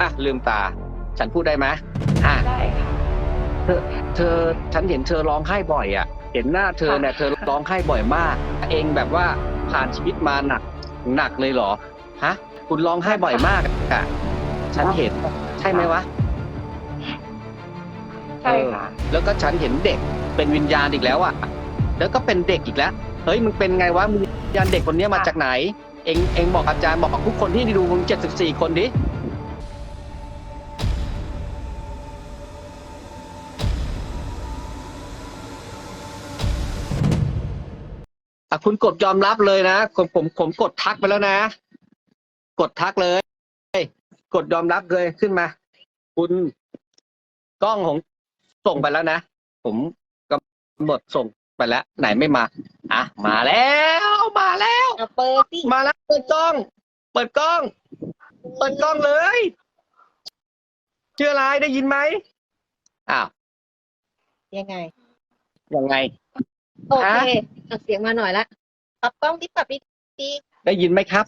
อะลืมตา ฉันพูดได้ไหมอะได้ค่ะเธอฉันเห็นเธอร้องไห้บ่อยอะ เห็นหน้าเธอเนี่ยเธอร้องไห้บ่อยมาก เองแบบว่าผ่านชีวิตมาหนักหนักเลยเหรอฮะคุณร้องไห้บ่อยมากอะฉันเห็นใช่ไหมวะใช่ค่ะเออแล้วก็ฉันเห็นเด็กเป็นวิญญาณอีกแล้วอะ แล้วก็เป็นเด็กอีกแล้ว เฮ้ยมึงเป็นไงวะมึงวิญญาณเด็กคนเนี้ยมาจากไหน เองเองบอกอาจารย์บอกทุกคนที่ดูมึงเจ็ดสิบสี่คนดิอะคุณกดยอมรับเลยนะผมผมผมกดทักไปแล้วนะ กดทักเลย กดยอมรับเลยขึ้นมา คุณกล้องของส่งไปแล้วนะ ผมกำหนดส่งไปแล้ว ไหนไม่มา อะมาแล้วมาแล้วเอาเปิดสิมาแล้วเปิดกล้อง เปิดกล้อง เปิดกล้องเลยชื่ออะไรได้ยินไหมอ้าวยังไง ยังไง โอเคฮะเอาเสียงมาหน่อยละปรับกล้องที่ปรับดีดีได้ยินไหมครับ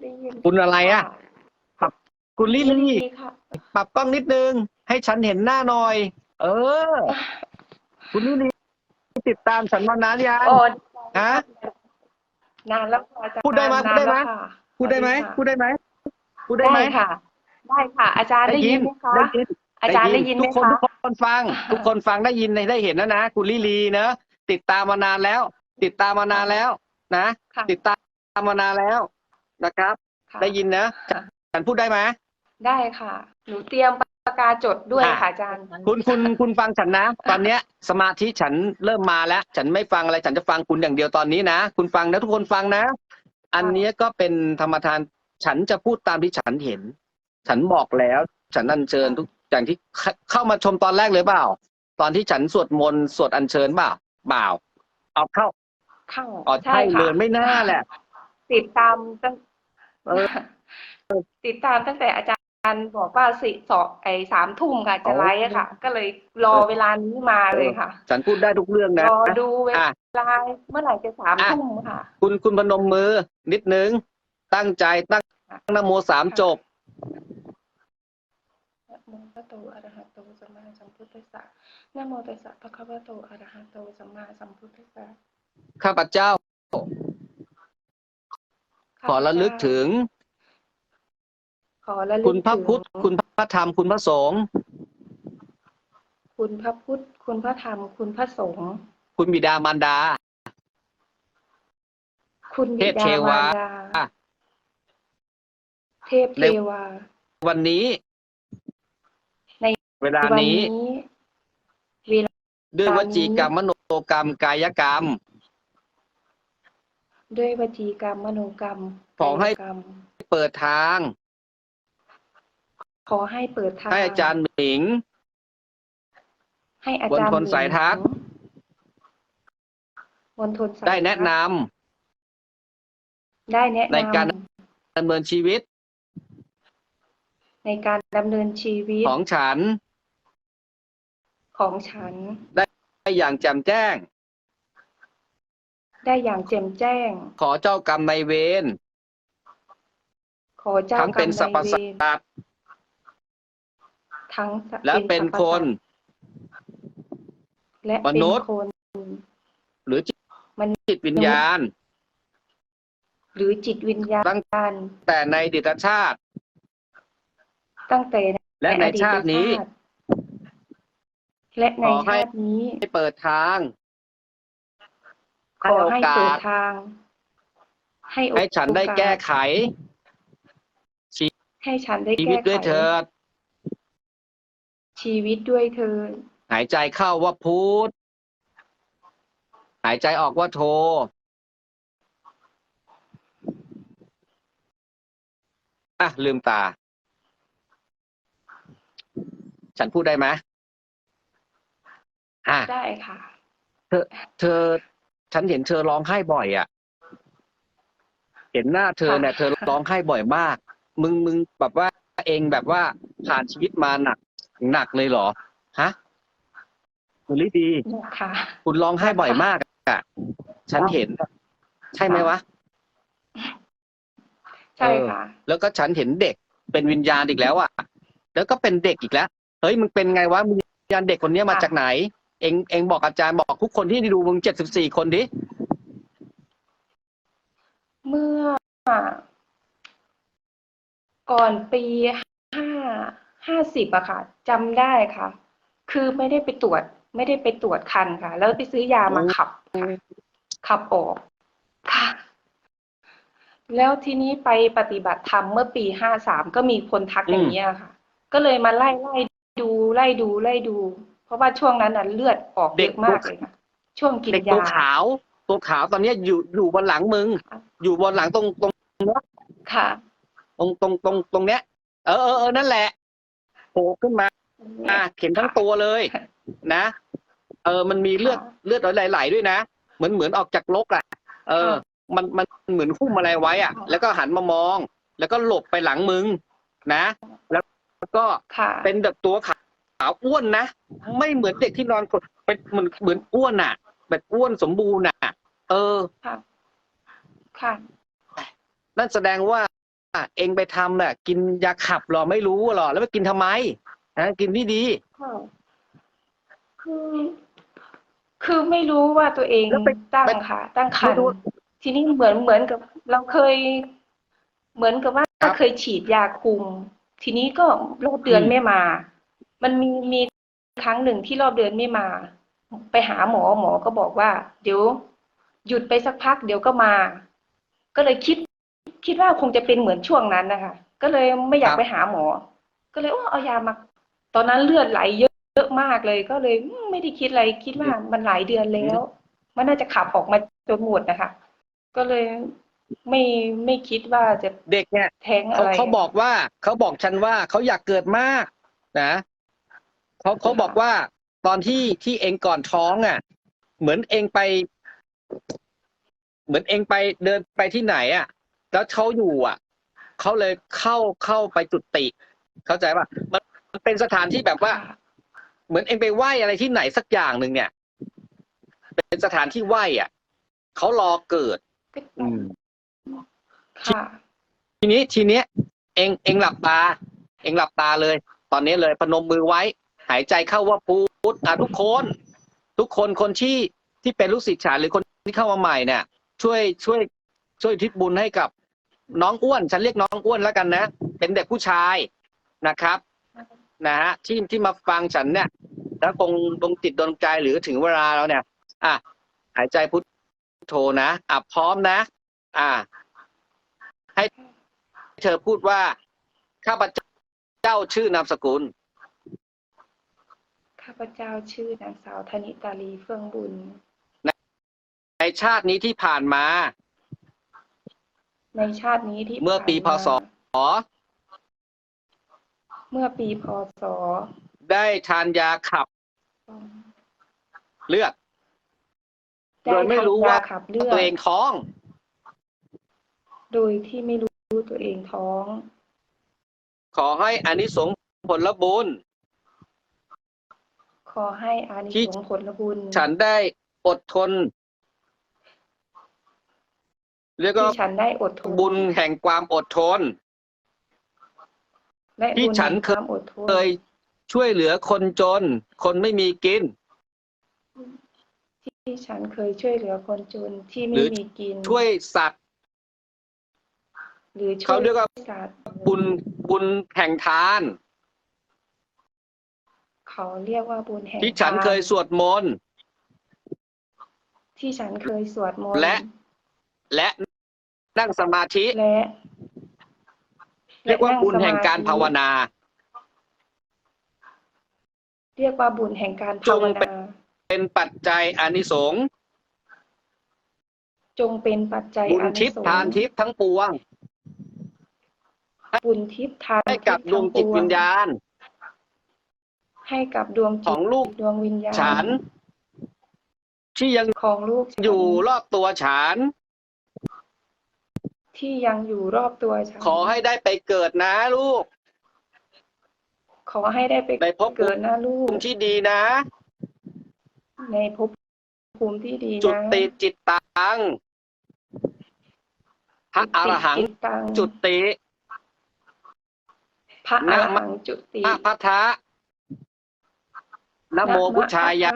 ได้ยินคุณอะไรอะคุณลิลได้ลี่ยินค่ะปรับกล้องนิดนึง ให้ฉันเห็นหน้าหน่อย เออ คุณลิลลี่ ติดตามฉันมานานยังโอ้ฮะนานแล้วค่ะอาจารย์พูดได้ไหมนานพูดได้ไหมแล้วค่ะพูดได้ไหมสวัสพูดได้ไหมพูดได้ไหม ค่ะ ได้ค่ะ อาจารย์ได้ยินไหมคะ ได้ยินอาจารย์ได้ยินไหมทุกคนคะ ทุกคนฟัง ทุกคนฟังได้ยินได้เห็นแล้วนะคุณลิลีเนอะติดตามมานานแล้ว ติดตามมานานแล้วนะ ค่ะ ติดตามมานานแล้วนะครับ ค่ะได้ยินนะค่ะ ฉันพูดได้ไหมได้ค่ะ หนูเตรียมปากกาจดด้วยอะค่ะอาจารย์ คุณคุณคุณฟังฉันนะ ตอนเนี้ยสมาธิฉันเริ่มมาแล้ว ฉันไม่ฟังอะไรฉันจะฟังคุณอย่างเดียวตอนนี้นะ คุณฟังนะทุกคนฟังนะ อันเนี้ยก็เป็นธรรมทานฉันจะพูดตามที่ฉันเห็น ฉันบอกแล้วฉันอัญเชิญทุกอย่างที่เข้าเข้ามาชมตอนแรกเลยเปล่า ตอนที่ฉันสวดมนต์สวดอัญเชิญเปล่าเปล่าเอาเข้าเข้าอ๋อใช่ค่ะเลยไม่น่าแหละ ติดตามตั้งเออติดตามตั้งแต่อาจารย์ บอกว่าสิสองไอ้สามทุ่มค่ะจะอ๋อไลฟ์อะค่ะ ก็เลยรอเวลานี้มาเลยค่ะ ฉันพูดได้ทุกเรื่องนะรอดูเวอะลาเมื่อไหร่จะสามอะทุ่มค่ะ คุณคุณพนมมือ นิดนึง ตั้งใจตั้งนะโมสามจบนะโมตัสสะอะระหะโตสัมมาสัมพุทธัสสะนะโมตัสสะภะคะวะโตอะระหะโตสัมมาสัมพุทธัสสะข้าพเจ้า ขอระลึกถึง ขอระลึกคุณพระพุทธถึงคุณพระธรรม คุณพระสงฆ์ คุณพระพุทธ คุณพระธรรม คุณพระสงฆ์ คุณบิดามารดา คุณเทบิพเทดาวามารดาเทพเทวา วันนี้ ใน เวลาวันี้เวลาด้วยตวอนนี้จีกรรมมโนกรรมกายกรรม ด้วยวจีกรรมมโนกรรมขอให้ กายกรรม เปิดทาง ขอให้เปิดทางให้อาจารย์หมิง ให้อาจารย์บนทนสายทักมณฑลสายได้แนะนทักได้แนะในนำการำดำเนินชีวิต ในการดำเนินชีวิตของฉัน ของฉัน ได้อย่างแจ่มแจ้ง ได้อย่างแจ่มแจ้ง ขอเจ้ากรรมนายเวรขอเจ้าทั้งกรเป็รนมสรรพนายเวสัรตว์ ทั้งและเป็นสรรพคนสัตว์และมเป็นนุษย์คนหรือจิตมนุษย์จิตวิญญาณ หรือจิตวิญญาตั้งณแต่ในอดิตชาติ ตั้งแต่และในอดีตชาตินี้ชาติและในขอให้ชาตินี้ให้เปิดทางขอให้ให้โอกาสเปิดทาง ให้โอให้ฉันได้โอกาสแก้ไข ให้ฉันได้ชีแก้วิตไขด้วยเถิด ชีวิตด้วยเธอหายใจเข้าว่าพุทธหายใจออกว่าโท อะ ลืมตา ฉันพูดได้ไหมอะได้ค่ะเธอ ฉันเห็นเธอร้องไห้บ่อยอะ่ะ เห็นหน้าเธอเนี่ยเธอร้องไห้บ่อยมาก มึง มึงแบบว่าเองแบบว่าผ่านชีวิตมาหนัก หนักเลยเหรอ ฮะคุณลิดีค่ะ คุณร้องไห้บ่อยมากอะฉันเห็น ใช่ไหมวะช่ค่ะ แล้วก็ฉันเห็นเด็กเป็นวิญญาณอีกแล้วอะแล้วก็เป็นเด็กอีกแล้ว เฮ้ยมึงเป็นไงวะมึงวิญญาณเด็กคนเนี้ยมาค่ะจากไหน เองเองบอกอาจารย์บอกทุกคนที่ดูมึงเจ็ดสิบสี่คนดิ เมื่อ ก่อนปีห้า ห้าสิบอะค่ะจำได้ค่ะ คือไม่ได้ไปตรวจ ไม่ได้ไปตรวจคันค่ะ แล้วไปซื้อยามาขับค่ะขับออกค่ะ แล้วทีนี้ไปปฏิบัติธรรมเมื่อปีห้าสามก็มีคนทักอย่างเงี้ยค่ะ ก็เลยมาไล่ไล่ดูไล่ดูไล่ดู เพราะว่าช่วงนั้นน่ะเลือดออกเยอะมากเลยค่ะช่วงกินเด็กตัวยาขาวตัวขาวตอนเนี้ยอยู่อยู่บนหลังมึงค่ะอยู่บนหลังตรงตรงค่ะ ตรงตรงตรงตรงเนี้ยเออเออเออนั่นแหละ โผล่ขึ้นมาอะเข็นทั้งตัวเลยค่ะนะเออมันมีเลือดค่ะเลือดไหลๆด้วยนะเหมือนเหมือนออกจากลกอะ เออค่ะมันมันเหมือนหุ้มอะไรไว้อะ แล้วก็หันมามอง แล้วก็หลบไปหลังมึง นะ แล้วก็ค่ะเป็นแบบตัวขาวอ้วนนะไม่เหมือนเด็กที่นอนกดเป็นเหมือนเหมือนอ้วนอะ แบบอ้วนสมบูรณ์อะ เออค่ะค่ะนั่นแสดงว่า เองไปทำน่ะ กินยาขับหรอไม่รู้หรอ แล้วไปกินทำไมนะกินไม่ดีค่ะคือคือไม่รู้ว่าตัวเองแล้วไปตั้งไปค่ะ ตั้งครรไม่รู้ภ์ทีนี้เหมือนเหมือนกับ เราเคย เหมือนกับว่าครับเคยฉีดยาคุม ทีนี้ก็รอบเดือนอืมไม่มา มันมีมีครั้งหนึ่งที่รอบเดือนไม่มา ไปหาหมอหมอก็บอกว่า เดี๋ยวหยุดไปสักพักเดี๋ยวก็มา ก็เลยคิด คิดว่าคงจะเป็นเหมือนช่วงนั้นนะคะ ก็เลยไม่อยากครับไปหาหมอ ก็เลยว่าเอายามา ตอนนั้นเลือดไหลเยอะเยอะมากเลย ก็เลยอืมไม่ได้คิดอะไรคิดว่ามันหลายเดือนแล้ว มันน่าจะขับออกมาจนหมดนะคะ ก็เลยไม่ไม่คิดว่าจะเด็กเนี่ยแท้งอะเขาไรเขาบอกว่าเขาบอกฉันว่าเขาอยากเกิดมากนะเขาเขาบอกว่าตอนที่ที่เองก่อนท้องอะ เหมือนเองไป เหมือนเองไปเดินไปที่ไหน อะ แล้วเขาอยู่อะเขาเลยเข้าเข้าไปจุติ เข้าใจป่ะมันมันเป็นสถานที่แบบว่าค่ะเหมือนเองไปไหว้อะไรที่ไหนสักอย่างหนึ่งเนี่ย เป็นสถานที่ไหว้อะเขารอเกิดก็อืมค่ะทีนี้ทีเนี้ย เองเองหลับตา เองหลับตาเลย ตอนนี้เลยพนมมือไว้ หายใจเข้าว่าพุทธอะทุกคน ทุกคนคนที่ที่เป็นลูกศิษย์ฉันหรือคนที่เข้ามาใหม่เนี่ย ช่วยช่วย ช่วยอุทิศบุญให้กับ น้องอ้วน ฉันเรียกน้องอ้วนแล้วกันนะ เป็นเด็กผู้ชายนะครับ นะฮะที่ที่มาฟังฉันเนี่ย แล้วคงดวงจิตดวงใจหรือถึงเวลาแล้วเนี่ย อะหายใจพุทโธนะอะพร้อมนะ อะให้เธอพูดว่าข้าพเจ้าชื่อนามสกุลข้าพเจ้าชื่อนางสาวธนิตาลีเฟื่องบุญ ในชาตินี้ที่ผ่านมา ในชาตินี้ที่เมื่อปีพผ่านศมาเมื่อปีพศได้ทานยาขับเลือดได้โดยไม่รู้ว่าทนยขับเลือดตัวเองท้อง โดยที่ไม่รู้ตัวเองท้อง ขอให้อานิสงส์ผลบุญขอให้อานิที่สงส์ผลบุญฉันได้อดทน เรียกว่าที่ฉันได้อดทนบุญแห่งความอดทน และที่บุญฉันแห่งความอดทนเคยช่วยเหลือคนจน คนไม่มีกิน ที่ฉันเคยช่วยเหลือคนจนที่หไม่รือมีกินช่วยสัตว์ หรือช่วยเขาเรียกว่า สัตว์บุญบุญแห่งทาน เขาเรียกว่าบุญแห่งที่ฉันทาเคยสวดมนต์ ที่ฉันเคยสวดมนต์และ และ นั่งสมาธิ และ เรียกว่าและนั่บุญแห่งการสมธิภาวนา เรียกว่าบุญแห่งการจภางวเป็น นา เป็นปัจจัยอานิสงส์จงเป็นปัจจัยบุญอานิทิพย์สงทานส์ทิพย์ทั้งปวง บุญทิพย์ทานให้กับทิพย์ดวงจิตทั้ปวิญญาณ ให้กับดวงขจิอตงลูก ดวงวิญญาณฉัน ที่ยังของลูกฉันอยู่รอบตัวฉัน ที่ยังอยู่รอบตัวฉัน ขอให้ได้ไปเกิดนะลูก ขอให้ได้ไปในภพเกิดนะลูภูกมิที่ดีนะ ในภพภูมิที่ดีจุนะติจิตตังพระอรหังจิตตังจุติพระอนะรหังจุติพระพัทธะนะโมพุทธายะ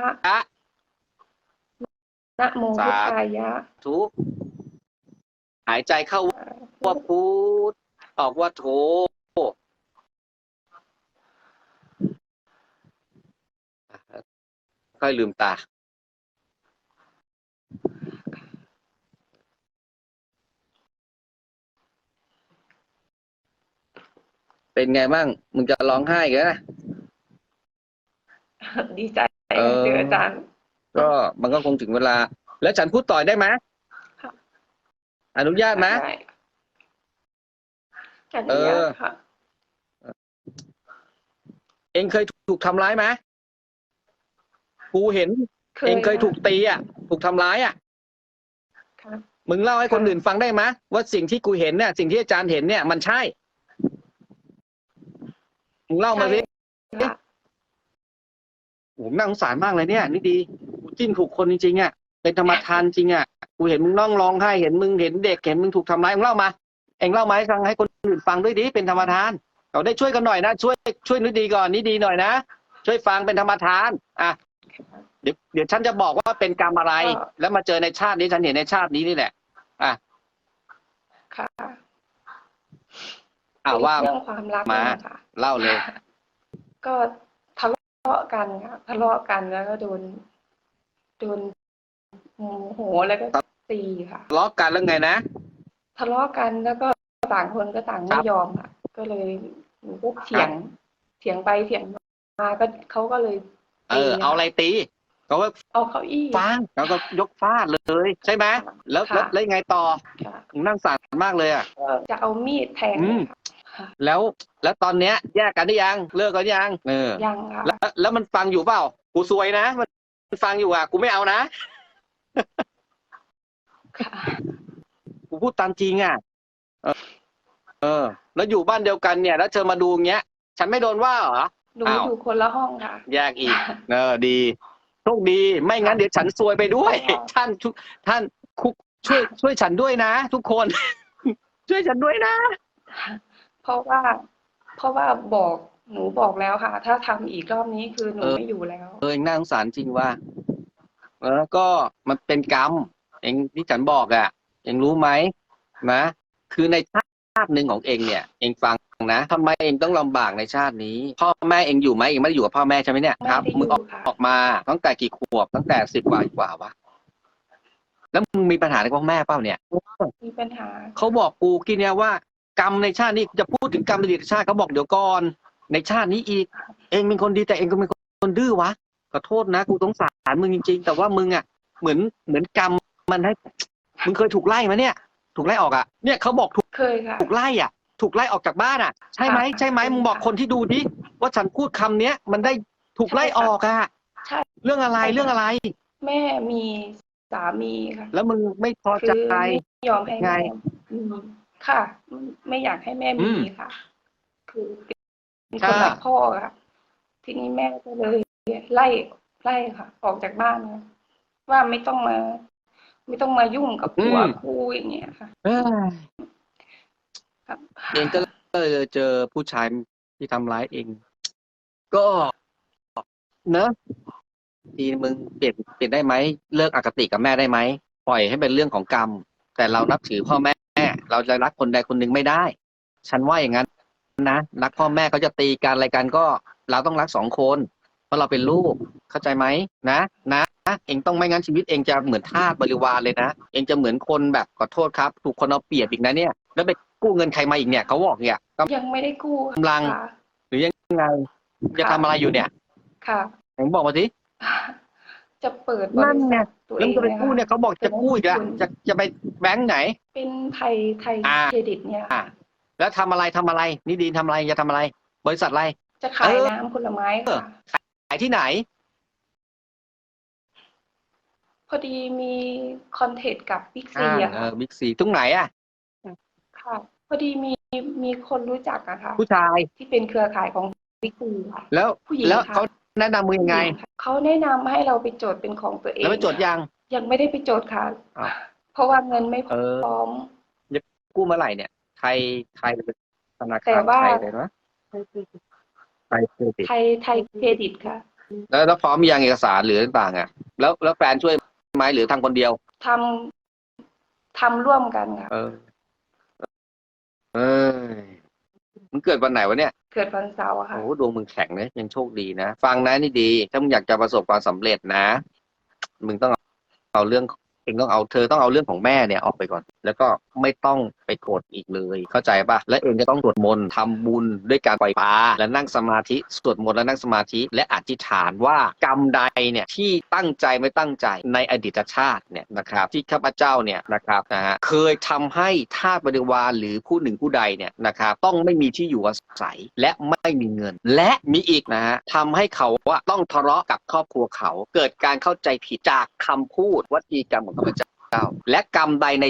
นะโมพุทธายะทุก หายใจเข้าว่าพุทธออกว่าโทค่อยลืมตา เป็นไงบ้าง มึงจะร้องไห้กันนะ ดีใจเออเจออาจารย์ ก็มันก็คงถึงเวลา แล้วฉันพูดต่อยได้ไหมค่ะ อนุญาตไหมได้อนุเอญาอตค่ะ เองเคยถูกทำร้ายไหมกูเห็นเองเคยถูกตีอะ ถูกทำร้ายอะค่ะมึงเล่าให้คนค่ะอื่นฟังได้ไหมว่าสิ่งที่กูเห็นเนี่ยสิ่งที่อาจารย์เห็นเนี่ยมันใช่ มึงเล่ามาสิค่ะ โอ้โหน่าสงสารมากเลยเนี่ย นี่ดีกูจิ้มถูกคนจริงๆอะ เป็นธรรมทานจริงอะกูเห็นมึงน้องร้องไห้เห็นมึงเห็นเด็กเห็นมึงถูกทำร้ายมึงเล่ามาเองเล่ามาให้ฟังให้คนอื่นฟังด้วยดิเป็นธรรมทานเราได้ช่วยกันหน่อยนะช่วยช่วยนิดดีก่อนนิดดีหน่อยนะช่วยฟังเป็นธรรมทานอะเดี๋ยวเดี๋ยวฉันจะบอกว่าเป็นกรรมอะไร แล้วมาเจอในชาตินี้ฉันเห็นในชาตินี้นี่แหละค่ะอ่าว่าเป็นเรื่องความรักมาเนี่ยค่ะเล่าเลย ก็ทะเลาะกันค่ะทะเลาะกันแล้วก็โดนโดน โมโหแล้วก็ตีค่ะทะเลาะกันแล้วไงนะ ทะเลาะกันแล้วก็ต่างคนก็ต่างคไม่รับยอมค่ะ ก็เลยหนูก็เถียงเถียงไปเถียงมาก็เขาก็เลยเออตีเอาอะไรตีเขาก็เอาเก้าอี้ฟาดแล้วก็ยกฟาดเลย ใช่ไหมแล้วค่ะแล้วแล้วยังไงต่อค่ะนั่งสารมากเลยอะก็จะเอามีดแทงอืม ค่ะแล้วแล้วตอนเนี้ยแยกกันหรือยังเลิกกันหรือยังเออยังค่ะแล้วแล้วมันฟังอยู่เปล่า กูซวยนะ มันฟังอยู่อะ กูไม่เอานะค่ะ กูพูดตามจริงอะ เออ เออ แล้วอยู่บ้านเดียวกันเนี่ย แล้วเธอมาดูอย่างเงี้ย ฉันไม่โดนว่าเหรอ หนูอ้าว อยู่คนละห้องค่ะ แยกอีก เออ ดีโชคดี ไม่งั้นเดี๋ยวฉันซวยไปด้วย ท่านทุกท่านคุกช่วย ช่วยฉันด้วยนะ ทุกคน ช่วยฉันด้วยนะ เพราะว่า เพราะว่าบอกหนูบอกแล้วค่ะ ถ้าทำอีกรอบนี้คือหนูเออ ไม่อยู่แล้ว เออเองน่าสงสารจริงว่า แล้วก็มันเป็นกรรมเองที่ฉันบอกอะ่ะ เองรู้ไหมนะคือในชาติหนึ่งของเองเนี่ย เองฟังนะทำไมเองต้องลำบากในชาตินี้ พ่อแม่เองอยู่ไหมเองไม่ได้อยู่กับพ่อแม่ใช่ไหมเนี่ยไม่ครับได้มึงออกอยู่ค่ะออกมาตั้งแต่กี่ขวบตั้งแต่สิบกว่ากว่าวะแล้วมึงมีปัญหาอะไรกับพ่อแม่เปล่าเนี่ย มีปัญหาเขาบอกกูกินเนี่ยว่า กรรมในชาตินี้จะพูดถึงกรรมในอดีตชาติเขาบอกเดี๋ยวก่อนในชาตินี้อีก เองเป็นคนดีแต่เองก็เป็นคนดื้อวะ ขอโทษนะกูสงสารมึงจริงๆ แต่ว่ามึงอะเหมือนเหมือนกรรมมันให้มึงเคยถูกไล่มาเนี่ย ถูกไล่ออกอะเนี่ยเขาบอกถูกเคยค่ะ ถูกไล่อะ ถูกไล่ออกจากบ้านอะ ใช่ไหมค่ะใช่ไหมมึงบอกคนที่ดูดิว่าฉันพูดคำเนี้ยมันได้ถูกไล่ออกอะใช่เรื่องอะไรเรื่องอะไร แม่มีสามีค่ะ แล้วมึงไม่พอคืใจอไม่ยอมให้ไงแม่มีค่ะ ไม่อยากให้แม่อืมีมค่ะ คือเป็นค่ะคนรักพ่อค่ะ ทีนี้แม่ก็เลย ไล่ไล่ค่ะ ออกจากบ้านนะว่าไม่ต้องมา ไม่ต้องมายุ่งกับผัวกูอย่างเงี้ยค่ะเอ้ยครับเองก็เลยเจอผู้ชายที่ทำร้ายเอง ก็เนอะทีมึงเปลี่ยนเปลี่ยนได้ไหมเลิกอคติกับแม่ได้ไหมปล่อยให้เป็นเรื่องของกรรม แต่เรานับถือพ่อแม่ เราจะรักคนใดคนหนึ่งไม่ได้ ฉันว่าอย่างนั้นนะรักพ่อแม่เขาจะตีกันอะไรกันก็ เราต้องรักสองคน เพราะเราเป็นลูกเข้าใจไหมนะนะ เองต้องไม่งั้นชีวิตเองจะเหมือนทาสบริวารเลยนะ เองจะเหมือนคนแบบขอโทษครับถูกคนเอาเปรียบอีกนะเนี่ยแล้วไปกู้เงินใครมาอีกเนี่ยเขาบอกเนี่ยก็ยังไม่ได้กู้กำลังค่ะยังไงจะทำอะไรอยู่เนี่ยค่ะ ไหนบอกมาสิ จะเปิดบนั่นริไง ษัทตัวเอแล้วงจะไปกู้เนี่ยเขาบอกจะกู้อีกแล้วจะจะไปแบงค์ไหน เป็นไทยไทยอ่า เครดิตเนี่ยอ่าแล้วทำอะไรทำอะไรนี่ดีนทำอะไรจะทำอะไร บริษัทอะไร จะขายเออน้ำผลไม้เออค่ะ ขายที่ไหน พอดีมีคอนเทนต์กับบิ๊กซีอ่าอะเอค่ะอบิ๊กซีตรงไหนอะ ค่ะ พอดีมีมีคนรู้จักอะค่ะ ผู้ชาย ที่เป็นเครือข่ายของบิ๊กซีค่ะ แล้วผู้หญิงแล้วค่ะ เขาแนะนำมือยังไงผู้หญิค่ะเขาแนะนำให้เราไปจดเป็นของตัวเองแล้วไปจดยัง ยังไม่ได้ไปจดค่ะ อ้าว เพราะว่าเงินไม่พเออ ร้อมกกู้เมื่อไหร่เนี่ย ไทย ไทยธนาแต่คารว่า ไทยเลยนะ ไทยเครดิตไทยไทยเครดิตค่ะ แล้วแล้วพร้อมมียังเอกสารหรือต่างๆอะ แล้วแล้วแฟนช่วยไหมหรือทำคนเดียวทำทำร่วมกันค่ะเออเออมึงเกิดวันไหนวะเนี่ยเกิดวันเสาร์อะค่ะ โอ้โหดวงมึงแข็งนะยังโชคดีนะ ฟังนะนี่ดี ถ้ามึงอยากจะประสบความสำเร็จนะ มึงต้องเอาเรื่องเองต้องเอาเธอต้องเอาเรื่องของแม่เนี่ยออกไปก่อน แล้วก็ไม่ต้องไปโกรธอีกเลย เข้าใจปะและเองจะต้องสวดมนต์ทำบุญด้วยการปล่อยปลาและนั่งสมาธิสวดมนต์และนั่งสมาธิ และอธิษฐานว่ากรรมใดเนี่ยที่ตั้งใจไม่ตั้งใจในอดีตชาติเนี่ยนะครับที่ข้าพเจ้าเนี่ยนะครับนะฮะเคยทำให้ทาสบริวารหรือผู้หนึ่งผู้ใดเนี่ยนะครับต้องไม่มีที่อยู่อาศัยและไม่มีเงิน และมีอีกนะฮะทำให้เขาว่าต้องทะเลาะกับครอบครัวเขา เกิดการเข้าใจผิดจากคำพูดวัจีกรรมของข้าพเจ้า และกรรมใดใน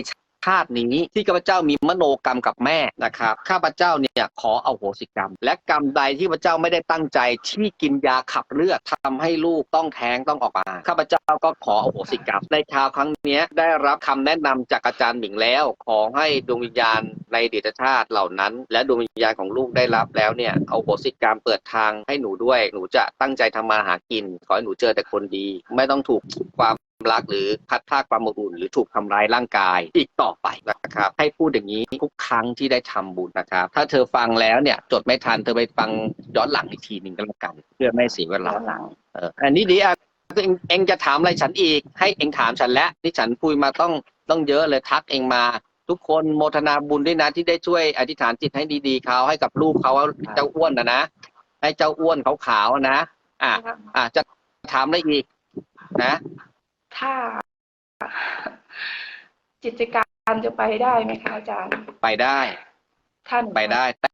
ชาตินี้ที่ข้าพเจ้ามีมโนกรรมกับแม่นะครับ ข้าพเจ้าเนี่ยขอเอาโหสิกรรม และกรรมใดที่ข้าพเจ้าไม่ได้ตั้งใจที่กินยาขับเลือดทำให้ลูกต้องแท้งต้องออกมาข้าพเจ้าก็ขอเอาโหสิกรรมในคราวครั้งนี้ได้รับคำแนะนำจากอาจารย์หมิงแล้ว ขอให้ดวงวิญญาณในอดีตชาติเหล่านั้น และดวงวิญญาณของลูกได้รับแล้วเนี่ยเอาโหสิกรรมเปิดทางให้หนูด้วย หนูจะตั้งใจทำมาหากิน ขอให้หนูเจอแต่คนดี ไม่ต้องถูกความ รักหรือพัดพรากความอบอุ่นหรือถูกทำร้ายร่างกายอีกต่อไปนะครับให้พูดอย่างนี้ทุกครั้งที่ได้ทำบุญนะครับ ถ้าเธอฟังแล้วเนี่ยจดไม่ทันเธอไปฟังย้อนหลังอีกทีหนึ่งก็แล้วกัน เพื่อไม่เสียเวลาย้อนหลังเอออันนี้ดีอะเองเองจะถามอะไรฉันอีก ให้เองถามฉันแล้วที่ฉันคุยมาต้องต้องเยอะเลยทักเองมาทุกคนโมทนาบุญด้วยนะที่ได้ช่วยอธิษฐานจิตให้ดีๆเขาให้กับลูกเขาเจ้าอ้วนนะนะให้เจ้าอ้วนขาวๆนะ อะอะจะถามอะไรอีกนะ ถ้ากิจการจะไปได้ไหมคะอาจารย์ ไปได้ท่านไปได้ แต่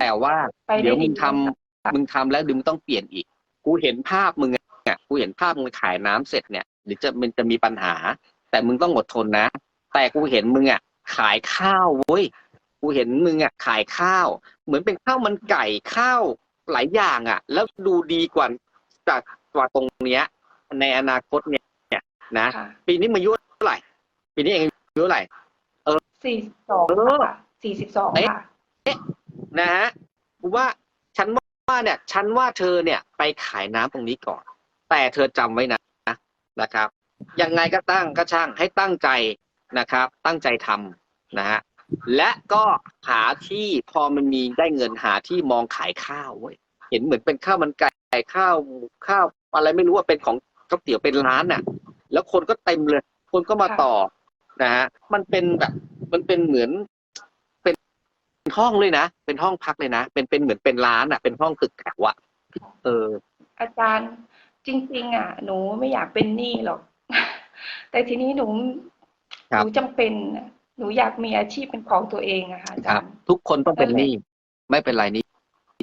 แต่ว่าไปได้เดี๋ยวมึงดีทำมึงทำแล้วเดี๋ยวมึงต้องเปลี่ยนอีก กูเห็นภาพมึงอะกูเห็นภาพมึงขายน้ำเสร็จเนี่ยเดี๋ยวจะมันจะมีปัญหา แต่มึงต้องอดทนนะ แต่กูเห็นมึงอะขายข้าวเว้ยกูเห็นมึงอะขายข้าว เหมือนเป็นข้าวมันไก่ข้าวหลายอย่างอะ แล้วดูดีกว่าจากกว่าตรงเนี้ย ในอนาคตเนี่ยเนี่ยนะค่ะปีนี้มึงอายุเท่าไหร่ ปีนี้เองอายุเท่าไหร่สี่สิบสองเออค่ะสี่สิบสองเอ๊ะค่ะนะฮะกูว่าฉันว่าเนี่ยฉันว่าเธอเนี่ยไปขายน้ำตรงนี้ก่อน แต่เธอจำไว้นะนะครับยังไงก็ตั้งก็ช่างให้ตั้งใจนะครับ ตั้งใจทำนะฮะและก็หาที่พอมันมีได้เงินหาที่มองขายข้าวเว้ยเห็นเหมือนเป็นข้าวมันไก่ข้าวข้าวอะไรไม่รู้ว่าเป็นของก๋วยเตี๋ยวเป็นร้านน่ะ แล้วคนก็เต็มเลย คนก็มาค่ะต่อนะฮะมันเป็นแบบมันเป็นเหมือนเป็นห้องเลยนะ เป็นห้องพักเลยนะ เป็นเป็นเหมือนเป็นร้านอะ เป็นห้องตึกแถวอะเออ อาจารย์จริง ๆ อะ หนูไม่อยากเป็นหนี้หรอก แต่ทีนี้หนูครัหบนูจำเป็นน่ะหนูอยากมีอาชีพเป็นของตัวเองอะค่ะอาคจารับรย์ทุกคนต้องเป็นนั่นหแหละนี้ไม่เป็นไรนี่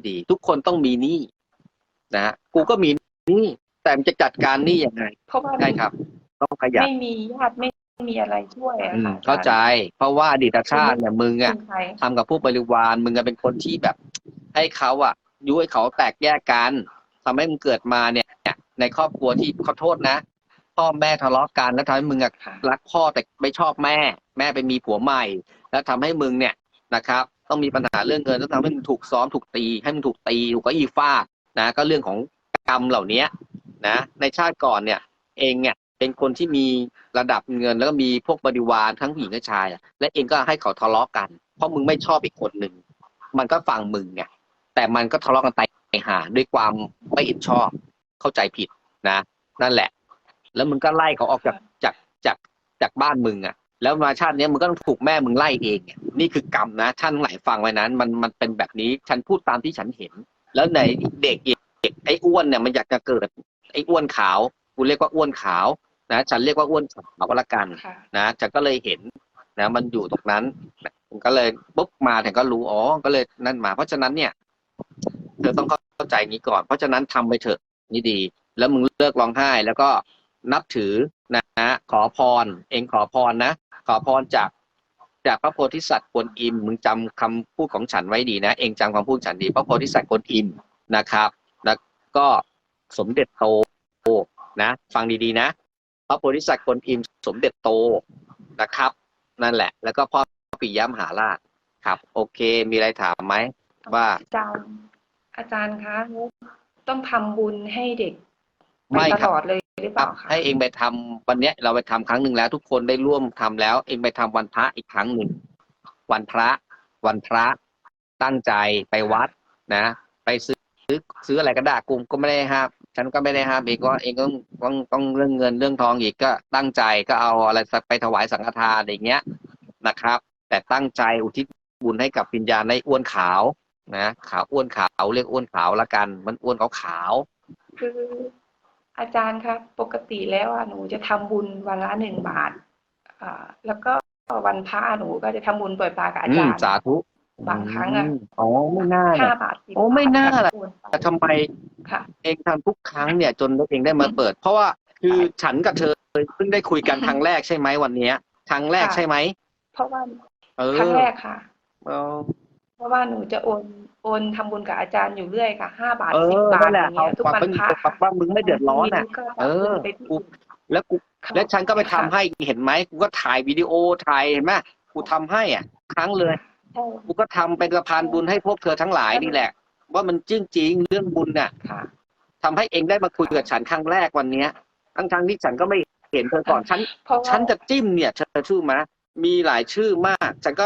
ดี ทุกคนต้องมีหนี้นะฮะกูก็มีหนี้แต่มันจะจัดการหนี้ยังไงเพราะว่าใช่ครับ ต้องขยันไม่มีญาติไม่มีอะไรช่วยอะอืมค่ะเข้าใจ เพราะว่าอดีตชาติเนี่ยมึงอาอะจารย์เป็นใคร ทำกับผู้บริวารมึงอะเป็นคนที่แบบ ให้เขาอะยุให้เขาแตกแยกกันทำให้มึงเกิดมาเนี่ย ในครอบครัวที่ขอโทษนะ พ่อแม่ทะเลาะกันแล้วทำให้มึงอะค่ะรักพ่อแต่ไม่ชอบแม่ แม่ไปมีผัวใหม่ แล้วทำให้มึงเนี่ยนะครับ ต้องมีปัญหาเรื่องเงินแล้วทำให้มึงถูกซ้อมถูกตี ให้มึงถูกตีถูกก็อีฟาดนะ ก็เรื่องของกรรมเหล่านี้นะ ในชาติก่อนเนี่ย เองเนี่ย เป็นคนที่มีระดับเงิน แล้วก็มีพวกบริวารทั้งผู้หญิงและชายอะและเองก็ให้เขาทะเลาะกัน เพราะมึงไม่ชอบอีกคนหนึ่งมันก็ฟังมึงไงแต่มันก็ทะเลาะกันไปหา ด้วยความไม่เห็นชอบ เข้าใจผิดนะ นั่นแหละ แล้วมึงก็ไล่เขาออกจากจากจากจากบ้านมึงอะ แล้วมาชาตินี้มึงก็ต้องถูกแม่มึงไล่เองเนี่ยนี่คือกรรมนะท่านหลายฟังไว้นั้น มันมันเป็นแบบนี้ฉันพูดตามที่ฉันเห็น แล้วในเด็กเด็กไอ้อ้วนเนี่ยมันอยากจะเกิดไอ้อ้วนขาวกูเรียกว่าอ้วนขาว นะฉันเรียกว่าอ้วนขาวก็แล้วกันค่ะนะฉันก็เลยเห็นนะมันอยู่ตรงนั้นผมก็เลยปุ๊บมาแต่ก็รู้อ๋อก็เลยนั่นมา เพราะฉะนั้นเนี่ย เธอต้องเข้าใจอย่างนี้ก่อน เพราะฉะนั้นทำไปเถอะนี่ดี แล้วมึงเลิกร้องไห้ แล้วก็นับถือนะขอพร เองขอพรนะขอพรจากจากพระโพธิสัตว์กวนอิมมึงจำคำพูดของฉันไว้ดีนะเองจำคำพูดฉันดีพระโพธิสัตว์กวนอิมนะครับ แล้วก็สมเด็จโตนะ ฟังดีๆนะ พระโพธิสัตว์กวนอิมสมเด็จโตนะครับ นั่นแหละ แล้วก็พ่อปิยมหาราชครับ โอเค มีอะไรถามไหมว่าอาจารย์อาจารย์คะต้องทำบุญให้เด็กไม่ตครับลอดเลยหรือเปครัล่าบคะให้เองไปทำวันเนี้ยเราไปทำครั้งหนึ่งแล้ว ทุกคนได้ร่วมทำแล้ว เองไปทำวันพระอีกครั้งหนึ่งวันพระ วันพระตั้งใจไปวัดนะ ไปซื้อซื้อซื้ออะไรก็ได้กูก็ไม่ได้ห้าม ฉันก็ไม่ได้ห้ามเองก็เองก็ต้องต้องเรื่องเงินเรื่องทองอีกก็ตั้งใจก็เอาอะไรสักไปถวายสังฆทานอย่างเงี้ยนะครับ แต่ตั้งใจอุทิศบุญให้กับวิญญาณในอ้วนขาวนะขาวอ้วนขาวเรียกอ้วนขาวละกัน มันอ้วนขาวขาวๆคืออาจารย์ครับ ปกติแล้วอะหนูจะทำบุญวันละหนึ่งบาทอ่าแล้วก็วันพระหนูก็จะทำบุญปล่อยปลากับอาอืจามรย์สาธุ บางครั้งอะมอ๋อไม่น่าห้านะบาทสิบโอ้ไม่น่าล่ะโอนไปแต่ทำไมค่ะเองทำทุกครั้งเนี่ยจนเองได้มาเปิด เพราะว่าคือฉันกับเธอเพิ่งได้คุยกันครั้งแรกใช่ไหมวันเนี้ยครั้งแรกค่ะใช่ไหมเพราะว่าเออครั้งแรกค่ะเออเพราะว่าหนูจะโอนโอนทำบุญกับอาจารย์อยู่เรื่อยค่ะห้าบาทเอสิบอบาทนั่นแหอละย่างเงี้ยทุกความวันเป็นพระแบบค่ะว่ามึงไม่เดือดร้อนทีอะก็เออไปที่กูอื่นแล้วกูค่ะแล้วฉันก็ไปทำให้เห็นไหมกูก็ถ่ายวิดีโอถ่ายเห็นไหมกูทำให้อะ ครั้งเลยใช่ กูก็ทำเป็นสะพานบุญให้พวกเธอทั้งหลายนี่แหละ ว่ามันจริงจริงๆเรื่องบุญน่ะค่ะทำให้เองได้มาคุยกับฉันครั้งแรกวันเนี้ยทั้งทั้งๆที่ฉันก็ไม่เห็นเธอก่อนฉันเพราะว่าฉันจะจิ้มเนี่ยเธอชื่อมามีหลายชื่อมากฉันก็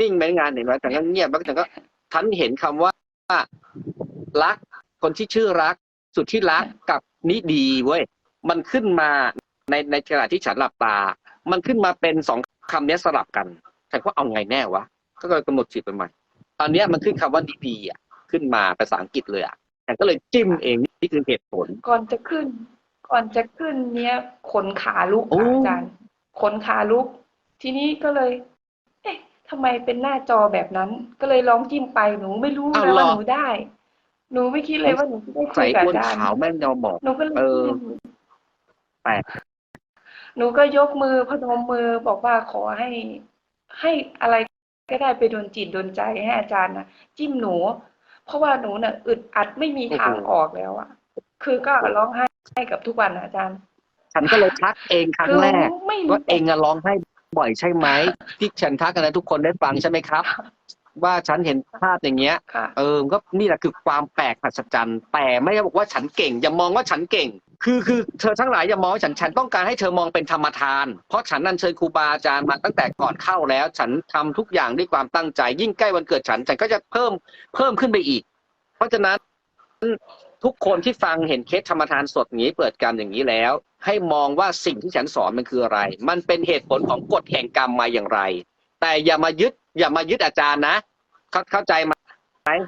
นิ่งไปงานเห็นไหมฉันก็เงียบแล้วฉันก็ฉันเห็นคำว่ารัก คนที่ชื่อรัก สุดที่รักกับนิดีเว้ยมันขึ้นมาในในขณะที่ฉันหลับตา มันขึ้นมาเป็นสองคำเนี้ยสลับกันฉันก็เอาไงแน่วะ ก็เลยกำหนดจิตไปใหม่ตอนเนี้ยมันขึ้นคำว่านิดีอะขึ้นมาภาษาอังกฤษเลยอะฉันก็เลยจิ้มเองนี่คือเหตุผล ก่อนจะขึ้น ก่อนจะขึ้นเนี้ยขนขาลุกโอ้ค่ะอาจารย์ขนขาลุก ทีนี้ก็เลย เอ๊ะทำไมเป็นหน้าจอแบบนั้น ก็เลยลองจิ้มไปหนูไม่รู้อ้าวนะเหรอว่าหนูได้ หนูไม่คิดเลยว่าหนูจะได้คุใส่ยกับอ้วนอาจารย์ขาวแม่งยอมบอกหนูก็เลยเออจิ้มแปลกหนูก็ยกมือพนมมือบอกว่าขอให้ให้อะไร ก็ได้ไปโดนจิตโดนใจให้อาจารย์นะจิ้มหนู เพราะว่าหนูน่ะอึดอัดไม่มีทางออกแล้วอะคือก็ร้องไห้ให้กับทุกวันนะอาจารย์ ฉันก็เลยทักเองครั้งคือแรกไม่รู้ว่าเองอะร้องไห้บ่อยใช่ไหมที่ฉันทักกันนะทุกคนได้ฟังใช่ไหมครับ ว่าฉันเห็นภาพอย่างเงี้ยค่ะเออก็นี่แหละคือความแปลกหัศจรรย์ แต่ไม่ได้บอกว่าฉันเก่ง อย่ามองว่าฉันเก่ง คือคือเธอทั้งหลายอย่ามองว่าฉันฉันต้องการให้เธอมองเป็นธรรมทาน เพราะฉันนันเชิญครูบาอาจารย์มาตั้งแต่ก่อนเข้าแล้ว ฉันทำทุกอย่างด้วยความตั้งใจ ยิ่งใกล้วันเกิดฉันฉันก็จะเพิ่มเพิ่มขึ้นไปอีก เพราะฉะนั้นทุกคนที่ฟังเห็นเคสธรรมทานสดอย่างนี้เปิดกันอย่างนี้แล้ว ให้มองว่าสิ่งที่ฉันสอนมันคืออะไร มันเป็นเหตุผลของกฎแห่งกรรมมาอย่างไร แต่อย่ามายึด อย่ามายึดอาจารย์นะเข้าเข้าใจไหม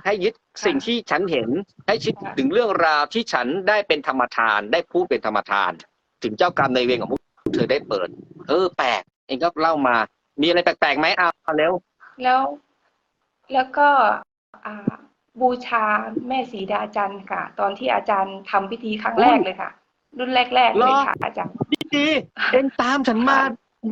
ให้ยึดสิ่งที่ฉันเห็น ให้คิดถึงเรื่องราวที่ฉันได้เป็นธรรมทาน ได้พูดเป็นธรรมทาน ถึงเจ้ากรรมในายเวรของพวกเธอได้เปิด เออ แปลก เองก็เล่ามา มีอะไรแปลกๆไหมเอาเอาเร็วแล้ว แล้วก็อ่าบูชาแม่สีดาจันทร์ค่ะ ตอนที่อาจารย์ทำพิธีครั้งแรกเลยค่ะ รุ่นแรกๆเลยค่ะ อาจารย์ดีๆเองตามฉันมา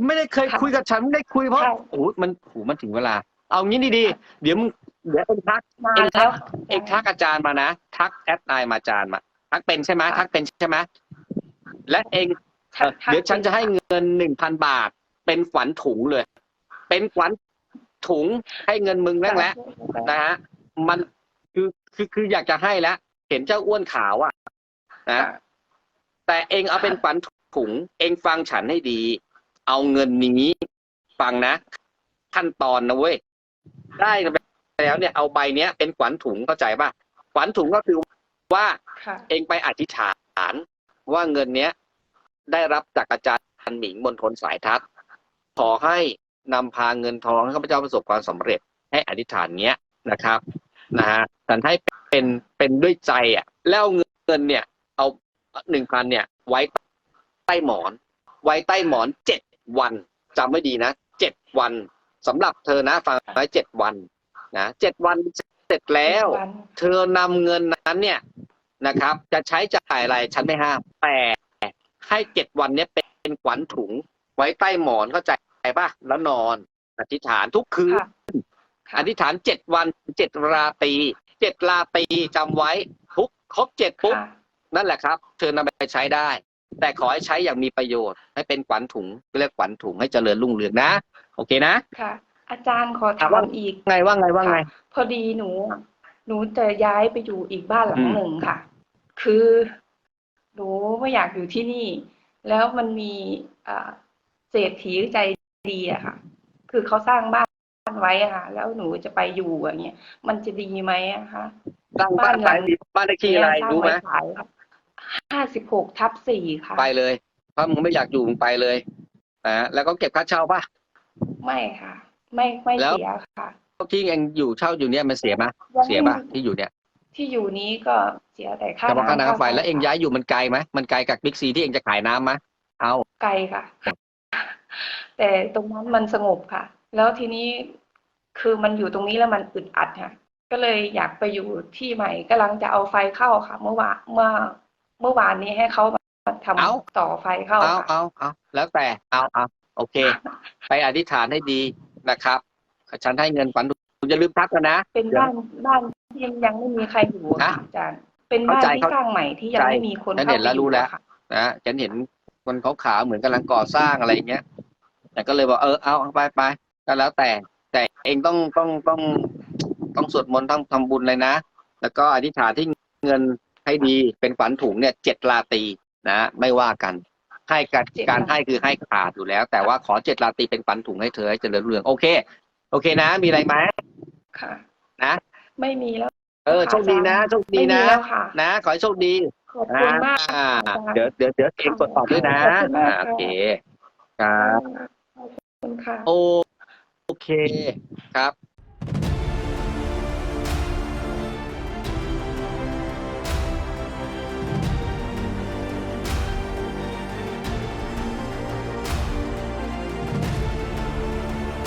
ไม่ได้เคยค่ะคุยกับฉันไม่ได้คุยเพราะใช่โอ้โหมันโอ้โหมันถึงเวลา เอางี้ดีๆเดี๋ยวมึงเดี๋ยวเองทักมาเองทัแล้กวเองทักอาจารย์มานะทักแอดไลน์มาอาจารย์มา ทักเป็นใช่ไหมค่ะทักเป็นใช่ไหมและเองเอ่อเดี๋ยวฉันจะให้เงินหนึ่งพันบาท เป็นขวัญถุงเลย เป็นขวัญถุงให้เงินมึงนั่งแหละนะฮะมันคือคือคืออยากจะให้แล้วเห็นเจ้าอ้วนขาวอะนะค่ะแต่เองเอาเป็นขวัญถุง เองฟังฉันให้ดี เอาเงินนี้ฟังนะ ขั้นตอนนะเว้ยได้ไปแล้วเนี่ยเอาใบเนี้ยเป็นขวัญถุงเข้าใจป่ะขวัญถุงก็คือว่าค่ะเองไปอธิษฐานว่าเงินเนี้ยได้รับจากอาจารย์หมิงมนทนสายทัศน์ขอให้นำพาเงินทองให้ข้าพเจ้าประสบความสำเร็จ ให้อธิษฐานเนี้ยนะครับนะฮะแต่ให้เป็นเป็นด้วยใจอะ แล้วเงินเนี่ย เอาหนึ่งพันเนี่ย ไว้ใต้หมอน ไว้ใต้หมอนเจ็ด วันจำไว้ดีนะเจ็ดวันสำหรับเธอนะฟังไว้เจ็ดวันนะเจ็ดวันเสร็จแล้ววันเธอนำเงินนั้นเนี่ยนะครับ จะใช้จ่ายอะไรฉันไม่ห้ามแต่ให้เจ็ดวันเนี้ยเป็นขวัญถุง ไว้ใต้หมอนเข้าใจป่ะแล้วนอน อธิษฐานทุกคืนค่ะค่ะอธิษฐานเจ็ดวันเจ็ดราตรีเจ็ดราตรีจำไว้ทุกครบเจ็ดปุ๊บค่ะนั่นแหละครับ เธอนำไปใช้ได้ แต่ขอให้ใช้อย่างมีประโยชน์ ให้เป็นขวัญถุงเรียกขวัญถุงให้เจริญรุ่งเรืองนะ โอเคนะค่ะออาจารย์ขอถาว่ามอีกไงว่าไงว่าไงค่ะพอดีหนูอะหนูจะย้ายไปอยู่อีกบ้านหลัอืงมหนึ่งค่ะ คือหนูไม่อยากอยู่ที่นี่ แล้วมันมีอ่าเศรษฐีใจดีอะค่ะ คือเขาสร้างบ้านไว้อะค่ะ แล้วหนูจะไปอยู่อย่างเงี้ยมันจะดีไหมอะคะตั้งบ้านบ้านหไหนลังบ้านเลขที่อะไรสร้างรู้ไหมไว้ขาย ห้าสิบหกทับสี่ค่ะ ไปเลยถ้ามึงไม่อยากอยู่มึงไปเลยนะแล้วก็เก็บค่าเช่าป่ะ ไม่ค่ะ ไม่ไม่แล้ว เสียค่ะที่เองอยู่เช่าอยู่เนี่ยมันเสียไหมยังเสียป่ะที่อยู่เนี่ยที่อยู่นี้ก็เสียแต่ค่าเฉพาะค่าน้ำค่าไฟค่แล้วเองย้ายอยู่มันไกลไหมมันไกลจากบิ๊กซีที่เองจะขายน้ำไหมเอา ไกลค่ะ แต่ตรงนั้นมันสงบค่ะ แล้วทีนี้คือมันอยู่ตรงนี้แล้วมันอึดอัดค่ะ ก็เลยอยากไปอยู่ที่ใหม่กำลังจะเอาไฟเข้าค่ะ เมื่อวานเมื่อ เมื่อวานนี้ให้เขามาทำต่อไฟเข้าเอาค่ะเอาเอาแล้วแต่เอาเอาโอเค ไปอธิษฐานให้ดีนะครับ ฉันให้เงินฝันคุณอย่าลืมทักกันนะ เป็นบ้านบ้านที่ยังไม่มีใครอยู่ค่ะนะอาจารย์ เป็นบ้านเข้าใจที่สร้างใหม่ที่ยังไม่มีคนฉันเข้าเห็นไปแล้วอรู้ยู่แล้วอะค่ะนะฉันเห็นคนขาวๆเหมือนกำลังก่อสร้างอะไรอย่างเงี้ยแต่ก็เลยบอกเออเอาเอาไปไปก็แล้วแต่ แต่เองต้องต้องต้องต้องสวดมนต์ต้องทำบุญเลยนะ แล้วก็อธิษฐานที่เงิน ให้ดีเป็นฝันถุงเนี่ยเจ็ดราตรีนะไม่ว่ากันให้การเจ็ดการราตรีให้คือให้ขาดอยู่แล้ว แต่ว่าขอเจ็ดราตรีเป็นฝันถุงให้เธอให้เจริญรุ่งเรืองโอเค โอเคนะ มีอะไรไหมค่ะ นะ ไม่มีแล้ว เออโชคดีนะโชคดีไม่มีนะแล้วค่ะนะขอให้โชคดีขอบคุณมากอ่าอาจารย์เดี๋ยวเดี๋ยวเดี๋ยวเองตรวจสอบด้วยนะขอบคุณมากอ่าค่ะโอเคครับขอบคุณค่ะโอโอเคครับ